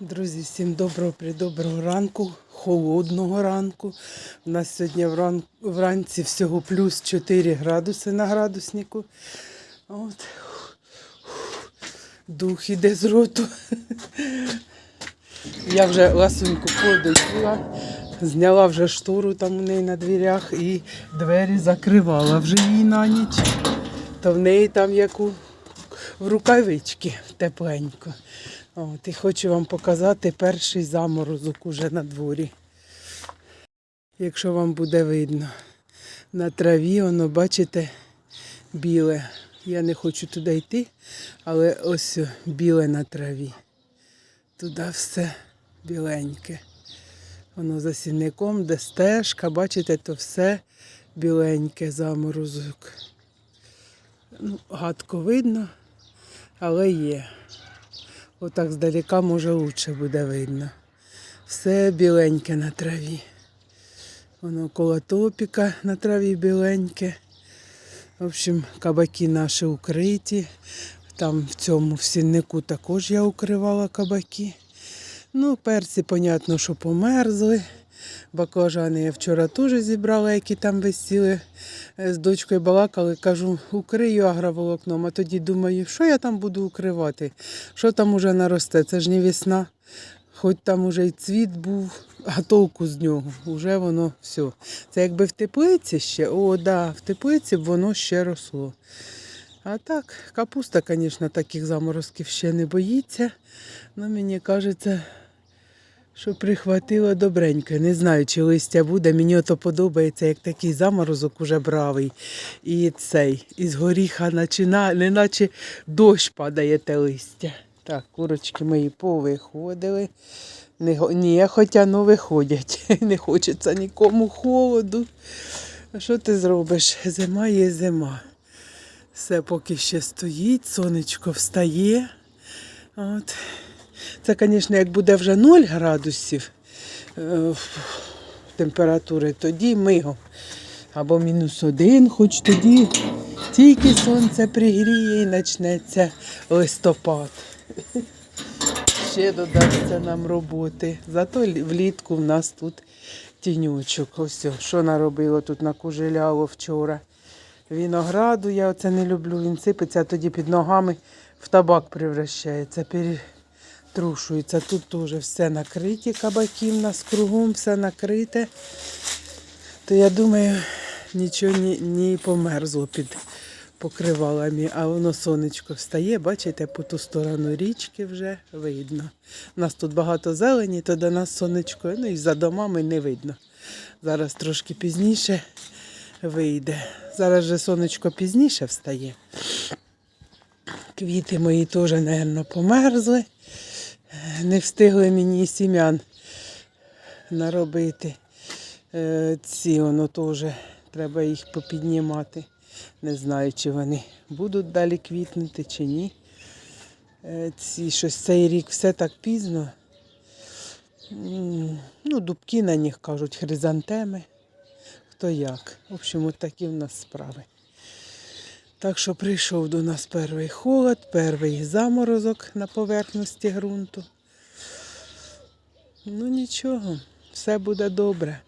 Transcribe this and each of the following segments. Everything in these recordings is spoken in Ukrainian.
Друзі, всім доброго придоброго ранку, холодного ранку. У нас сьогодні вран... вранці всього плюс 4 градуси на градуснику. От. Дух іде з роту. Я вже ласуньку подоїла, зняла вже штору там у неї на дверях і двері закривала вже її на ніч. То в неї там як в рукавички тепленько. От, і хочу вам показати перший заморозок уже на дворі. Якщо вам буде видно, на траві воно, бачите, біле. Я не хочу туди йти, але ось біле на траві. Туди все біленьке. Воно за сінником, де стежка, бачите, то все біленьке заморозок. Ну, гадко видно, але є. Отак здалека, може, лучше буде видно. Все біленьке на траві. Воно коло топіка на траві біленьке. В общем, кабаки наші укриті. Там в цьому в сіннику також я укривала кабаки. Ну, перці, понятно, що померзли. Баклажани я вчора теж зібрала, які там висіли. Е, З дочкою балакали, кажу, укрию агроволокном. А тоді думаю, що я там буду укривати? Що там уже наросте? Це ж не весна. Хоч там уже й цвіт був, а толку з нього. Уже воно все. Це якби в теплиці ще, о, да, в теплиці б воно ще росло. А так, капуста, звісно, таких заморозків ще не боїться. Ну, мені кажеться, що прихватило добренько. Не знаю, чи листя буде. Мені ото подобається, як такий заморозок уже бравий. І цей, із горіха начина, неначе дощ падає те листя. Так, курочки мої повиходили. Не, ні, хоча ну виходять. Не хочеться нікому холоду. А що ти зробиш? Зима є зима. Все поки ще стоїть, сонечко встає. От. Це, звісно, як буде вже 0 градусів е, температури, тоді мигом. Або мінус один, хоч тоді тільки сонце пригріє і почнеться листопад. Ще додасться нам роботи. Зато влітку в нас тут тінючок. Ось, що наробило тут накужеляло вчора. Вінограду я оце не люблю. Він сипеться, а тоді під ногами в табак превращається, перетрушується. Тут теж все накриті кабаки в нас кругом, все накрите. То я думаю, нічого не, не померзло під покривалами, а воно сонечко встає, бачите, по ту сторону річки вже видно. У нас тут багато зелені, то до нас сонечко, ну і за домами не видно. Зараз трошки пізніше вийде. Зараз же сонечко пізніше встає. Квіти мої теж, мабуть, померзли. Не встигли мені сім'ян наробити. Е, Ці воно теж треба їх попіднімати. Не знаю, чи вони будуть далі квітнути, чи ні. Е, Ці щось цей рік все так пізно. Ну, дубки на них кажуть, хризантеми. Хто як. В общем, от такі в нас справи. Так що прийшов до нас перший холод, перший заморозок на поверхності ґрунту. Ну нічого, все буде добре.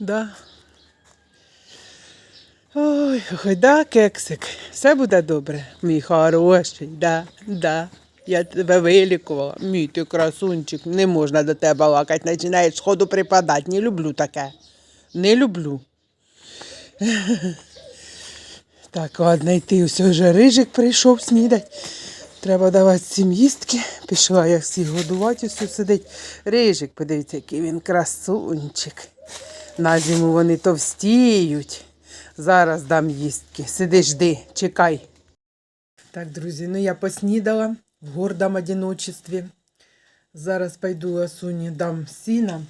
Да. Ой, ой, да, кексик, все буде добре, мій хороший, да, да. Я тебе вилікувала, мій ти красунчик, не можна до тебе лакати, починаєш сходу припадати. Не люблю таке. Не люблю. Так, ладно, йти все вже рижик прийшов снідать. Треба давати всім їстки. Пішла я всіх годувати, все сидить. Рижик, подивіться, який він красунчик. На зиму вони товстіють. Зараз дам їстки. Сиди, жди, чекай. Так, друзі, ну я поснідала в гордому одиночестві. Зараз пойду Ласуні дам сіна.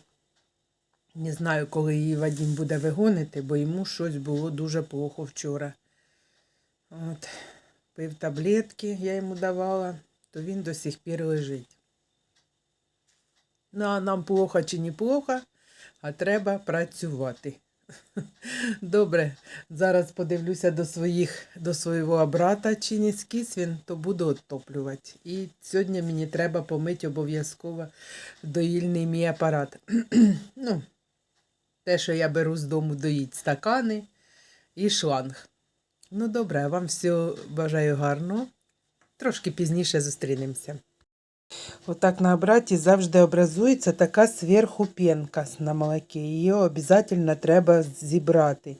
Не знаю, коли її Вадим буде вигонити, бо йому щось було дуже плохо вчора. От, пив таблетки, я йому давала, то він до сих пір лежить. Ну, а нам плохо чи не плохо, а треба працювати. Добре, зараз подивлюся до своїх, до свого брата, чи не скіс він, то буду оттоплювати. І сьогодні мені треба помити обов'язково доїльний мій апарат. ну, те, що я беру з дому доїть стакани і шланг. Ну, добре, вам всього бажаю гарного. Трошки пізніше зустрінемося. Отак на обраті завжди образується така зверху пенка на молокі. Її обов'язково треба зібрати,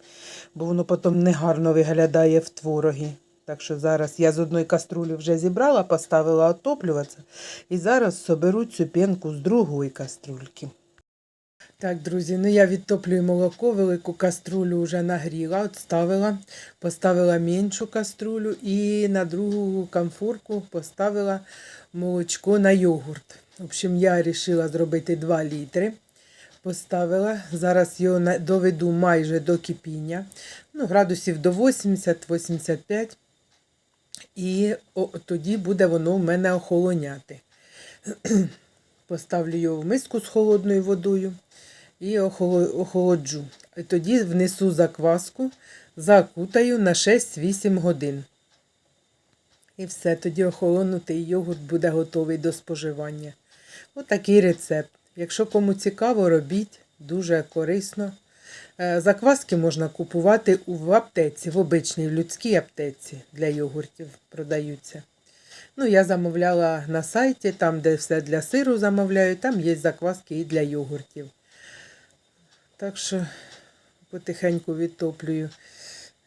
бо воно потім негарно виглядає в творогі. Так що зараз я з одної каструлі вже зібрала, поставила отоплюватися. І зараз соберу цю пенку з другої каструльки. Так, друзі, ну я відтоплюю молоко, велику каструлю вже нагріла, отставила, поставила меншу каструлю і на другу камфорку поставила молочко на йогурт. В общем, я вирішила зробити 2 літри. Поставила. Зараз його доведу майже до кипіння. Ну, градусів до 80-85. І о, тоді буде воно в мене охолоняти. Поставлю його в миску з холодною водою і охолоджу. І тоді внесу закваску, закутаю на 6-8 годин. І все, тоді охолонутий йогурт буде готовий до споживання. Отакий рецепт. Якщо кому цікаво, робіть дуже корисно. Е, Закваски можна купувати в аптеці, в обичній в людській аптеці для йогуртів продаються. Ну, я замовляла на сайті, там, де все для сиру замовляю, там є закваски і для йогуртів. Так що потихеньку відтоплюю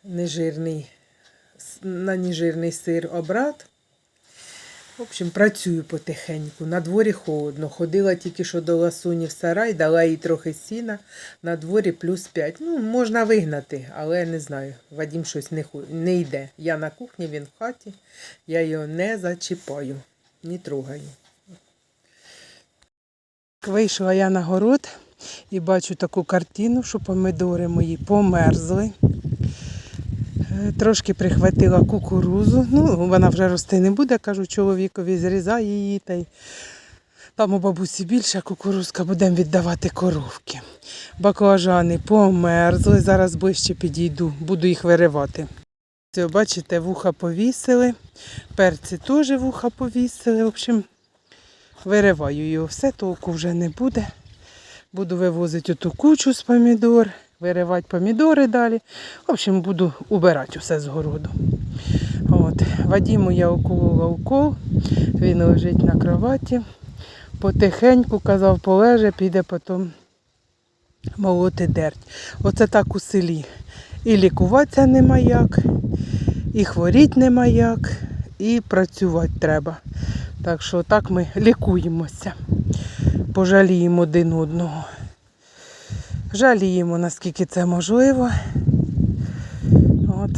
нежирний, на нежирний сир обрат. В общем, працюю потихеньку. На дворі холодно. Ходила тільки що до ласуні в сарай, дала їй трохи сіна. На дворі плюс 5. Ну, можна вигнати, але не знаю. Вадім щось не, не йде. Я на кухні, він в хаті. Я його не зачіпаю, не трогаю. Вийшла я на город і бачу таку картину, що помидори мої померзли. Трошки прихватила кукурузу. Ну, вона вже рости не буде, кажу чоловікові, зрізай її та й там у бабусі більша кукурузка, будемо віддавати коровки. Баклажани померзли, зараз ближче підійду, буду їх виривати. Це, бачите, вуха повісили, перці теж вуха повісили. В общем, вириваю його. Все толку вже не буде. Буду вивозити оту кучу з помідор, виривати помідори далі. В общем, буду убирати усе з городу. От. Вадіму я уколола укол, він лежить на кроваті. Потихеньку казав, полеже, піде потім молоти дерть. Оце так у селі. І лікуватися нема як, і хворіти нема як, і працювати треба. Так що так ми лікуємося, пожаліємо один одного. Жаліємо, наскільки це можливо. От,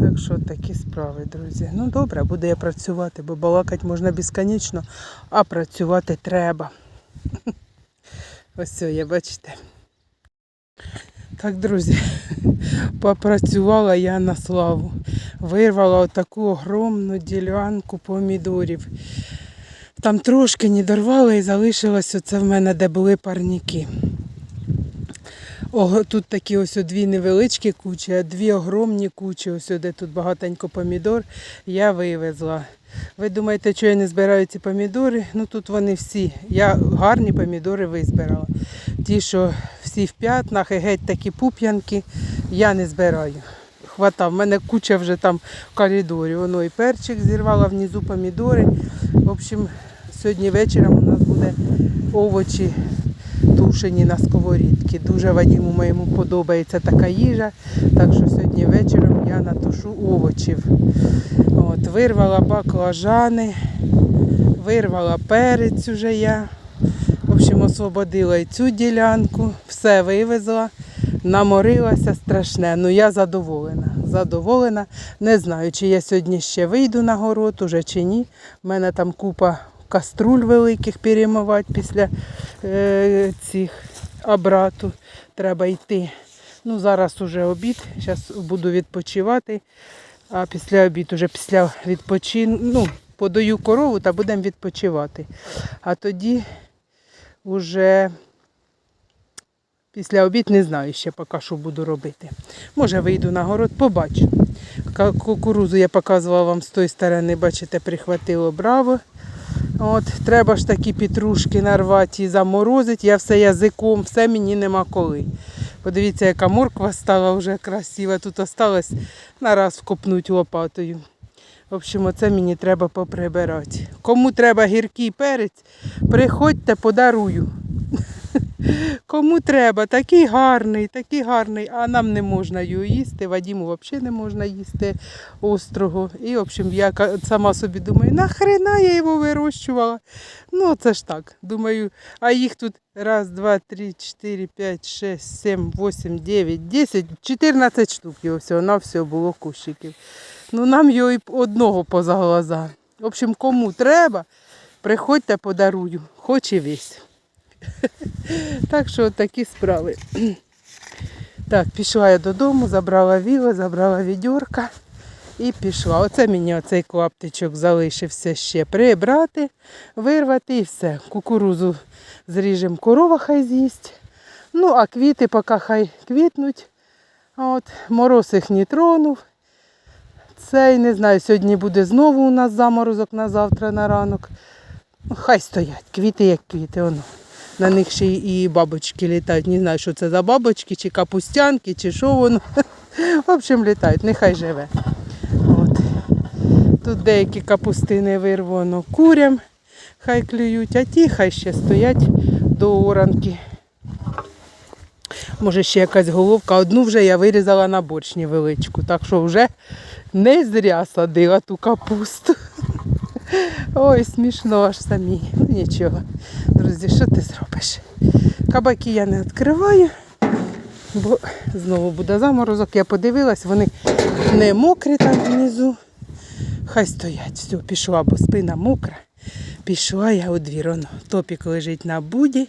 так що такі справи, друзі. Ну добре, буду я працювати, бо балакати можна безконечно, а працювати треба. Ось це є, бачите. Так, друзі, попрацювала я на славу. Вирвала таку огромну ділянку помідорів. Там трошки не дорвала і залишилось оце в мене, де були парніки. Ого, тут такі ось дві невеличкі кучі, а дві огромні кучі, ось де тут багатенько помідор, я вивезла. Ви думаєте, що я не збираю ці помідори? Ну тут вони всі. Я гарні помідори визбирала. Ті, що всі в п'ятнах, і геть такі пуп'янки, я не збираю. Хватав, в мене куча вже там в коридорі. Воно і перчик зірвала внизу помідори. В общем, сьогодні вечором у нас буде овочі тушені на сковорідці. Дуже Вадіму моєму подобається така їжа. Так що сьогодні вечором я натушу овочів. От, вирвала баклажани, вирвала перець уже я. В общем, освободила і цю ділянку, все вивезла, наморилася страшне. Ну я задоволена. Задоволена. Не знаю, чи я сьогодні ще вийду на город уже чи ні. У мене там купа каструль великих перемивати після е, цих обрату. Треба йти. Ну, зараз уже обід. Зараз буду відпочивати. А після обід, уже після відпочину, ну, подаю корову та будемо відпочивати. А тоді вже Після обід не знаю ще поки що буду робити. Може вийду на город, побачу. Кукурузу я показувала вам з тої сторони, бачите, прихватило браво. От, треба ж такі петрушки нарвати і заморозити. Я все язиком, все мені нема коли. Подивіться, яка морква стала вже красива. Тут осталось нараз вкопнуть лопатою. В общем, оце мені треба поприбирати. Кому треба гіркий перець, приходьте, подарую. Кому треба, такий гарний, такий гарний, а нам не можна його їсти. Вадіму взагалі не можна їсти острого. І, в общем, я сама собі думаю, нахрена я його вирощувала. Ну, це ж так. Думаю, а їх тут раз, два, три, чотири, п'ять, шесть, сім, восім, дев'ять, десять, чотирнадцять штук його всього на всього було кущиків. Ну, нам його і одного поза глаза. В общем, кому треба, приходьте, подарую, хоч і весь. Так що такі справи. Так, пішла я додому, забрала віла, забрала відьорка і пішла. Оце мені оцей клаптичок залишився ще прибрати, вирвати і все. Кукурузу зріжемо, корова хай з'їсть. Ну, а квіти поки хай квітнуть. От, мороз їх не тронув. Цей, не знаю, сьогодні буде знову у нас заморозок на завтра на ранок. Ну, хай стоять, квіти як квіти, воно. На них ще і бабочки літають. Не знаю, що це за бабочки, чи капустянки, чи що воно. В общем, літають, нехай живе. От. Тут деякі капустини вирвано курям, хай клюють, а ті хай ще стоять до оранки. Може, ще якась головка. Одну вже я вирізала на борщ невеличку, так що вже не зря садила ту капусту. Ой, смішно аж самі. Ну нічого. Друзі, що ти зробиш? Кабаки я не відкриваю, бо знову буде заморозок. Я подивилась, вони не мокрі там внизу. Хай стоять. Все, пішла, бо спина мокра. Пішла я у двір. Оно, топік лежить на буді,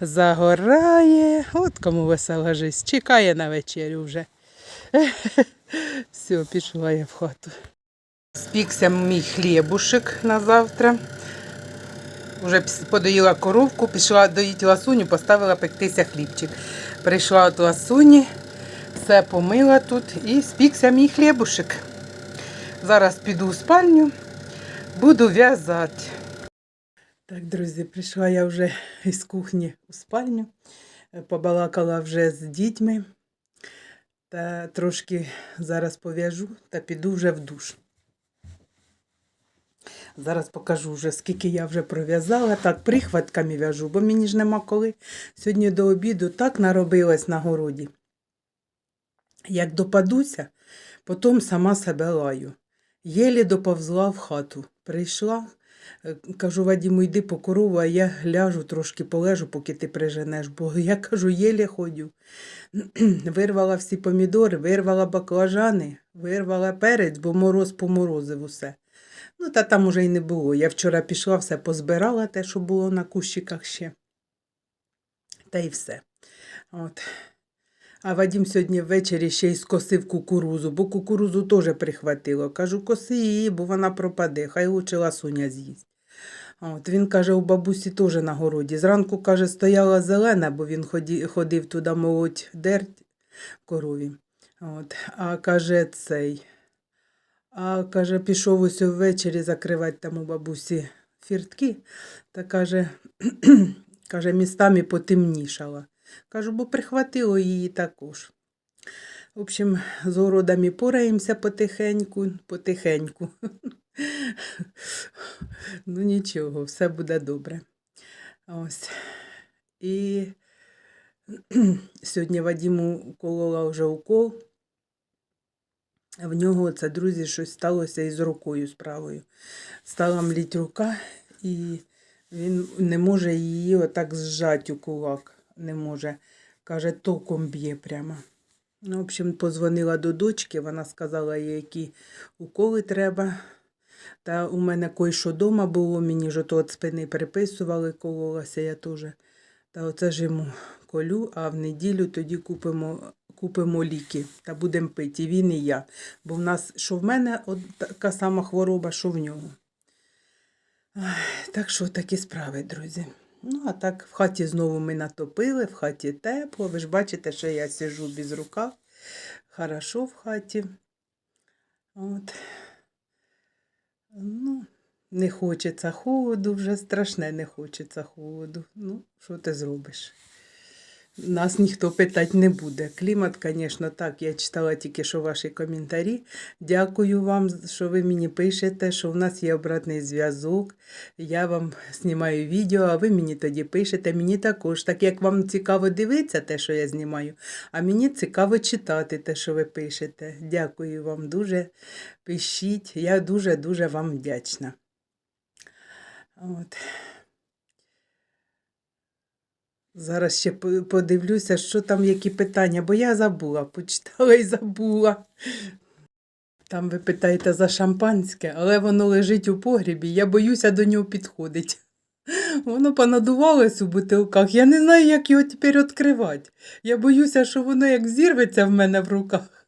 загорає. От кому весела життя. Чекає на вечерю вже. Все, пішла я в хату. Спікся мій хлібушек на завтра. Уже подоїла коровку, пішла доїти ласуню, поставила пектися хлібчик. Прийшла от ласуні, все помила тут і спікся мій хлібушек. Зараз піду у спальню, буду в'язати. Так, друзі, прийшла я вже із кухні у спальню, побалакала вже з дітьми. Та трошки зараз пов'яжу та піду вже в душ. Зараз покажу вже, скільки я вже пров'язала. Так, прихватками в'яжу, бо мені ж нема коли. Сьогодні до обіду так наробилась на городі. Як допадуся, потім сама себе лаю. Єлі доповзла в хату. Прийшла, е, кажу, Вадіму, йди по корову, а я ляжу трошки полежу, поки ти приженеш, бо я кажу, єлі ходю. вирвала всі помідори, вирвала баклажани, вирвала перець, бо мороз поморозив усе. Ну, та там уже й не було. Я вчора пішла, все позбирала, те, що було на кущиках ще. Та й все. От. А Вадім сьогодні ввечері ще й скосив кукурузу, бо кукурузу теж прихватило. Кажу, коси її, бо вона пропаде, хай лучше ласуня з'їсть. От, він каже, у бабусі теж на городі. Зранку, каже, стояла зелена, бо він ходив туди молоть дерть корові. От, а каже, цей. А каже, пішов ось ввечері закривати там у бабусі фіртки, та каже, каже, містами потемнішала. Кажу, бо прихватило її також. В общем, з городами пораємося потихеньку, потихеньку. Ну нічого, все буде добре. Ось. І сьогодні Вадіму колола вже укол. В нього це, друзі, щось сталося із рукою справою. Стала мліть рука, і він не може її отак зжати у кулак. Не може. Каже, током б'є прямо. Ну, в общем, позвонила до дочки, вона сказала їй, які уколи треба. Та у мене кой-що дома було, мені ж ото от спини приписували, кололася я теж. Та оце ж йому колю, а в неділю тоді купимо, купимо ліки та будемо пити. І він і я. Бо в нас, що в мене от така сама хвороба, що в нього. Так що такі справи, друзі. Ну, а так в хаті знову ми натопили, в хаті тепло. Ви ж бачите, що я сижу без рукав. Хорошо в хаті. От. Ну, не хочеться холоду, вже страшне не хочеться холоду. Ну, що ти зробиш? Нас ніхто питати не буде. Клімат, звісно, так. Я читала тільки що ваші коментарі. Дякую вам, що ви мені пишете, що в нас є обратний зв'язок. Я вам знімаю відео, а ви мені тоді пишете. Мені також, так як вам цікаво дивитися те, що я знімаю, а мені цікаво читати те, що ви пишете. Дякую вам дуже. Пишіть. Я дуже-дуже вам вдячна. От. Зараз ще подивлюся, що там, які питання, бо я забула, почитала і забула. Там ви питаєте за шампанське, але воно лежить у погрібі, я боюся до нього підходити. Воно понадувалось у бутилках. Я не знаю, як його тепер відкривати. Я боюся, що воно як зірветься в мене в руках.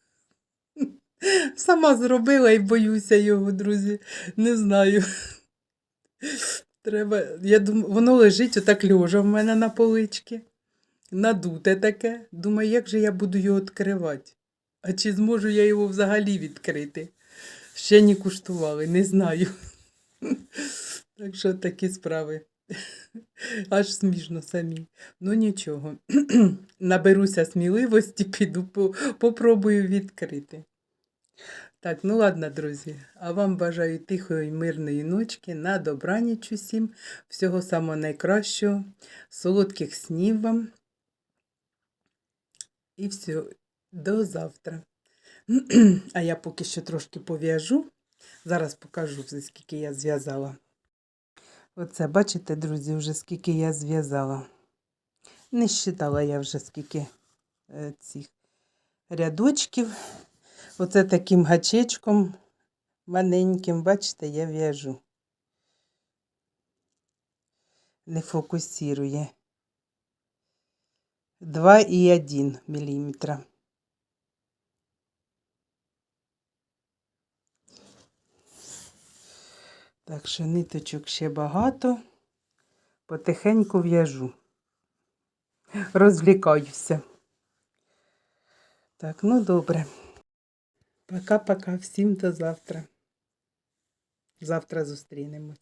Сама зробила і боюся його, друзі. Не знаю. Треба, я думаю, воно лежить отак льожа в мене на поличці. Надуте таке. Думаю, як же я буду його відкривати? А чи зможу я його взагалі відкрити? Ще не куштували, не знаю. Так що такі справи. Аж смішно самі. Ну нічого. Наберуся сміливості, піду попробую відкрити. Так, ну ладно, друзі. А вам бажаю тихої, мирної ночки, на добраніч усім, всього самого найкращого, солодких снів вам. І все, до завтра. А я поки що трошки пов'яжу. Зараз покажу, скільки я зв'язала. Оце, бачите, друзі, вже скільки я зв'язала. Не считала я вже скільки е, цих рядочків. Оце таким гачечком маленьким, бачите, я в'яжу. Не фокусирує. 2,1 міліметра. Так що ниточок ще багато. Потихеньку в'яжу. Розвлікаюся. Так, ну добре. Пока-пока. Всім до завтра. Завтра зустрінемось.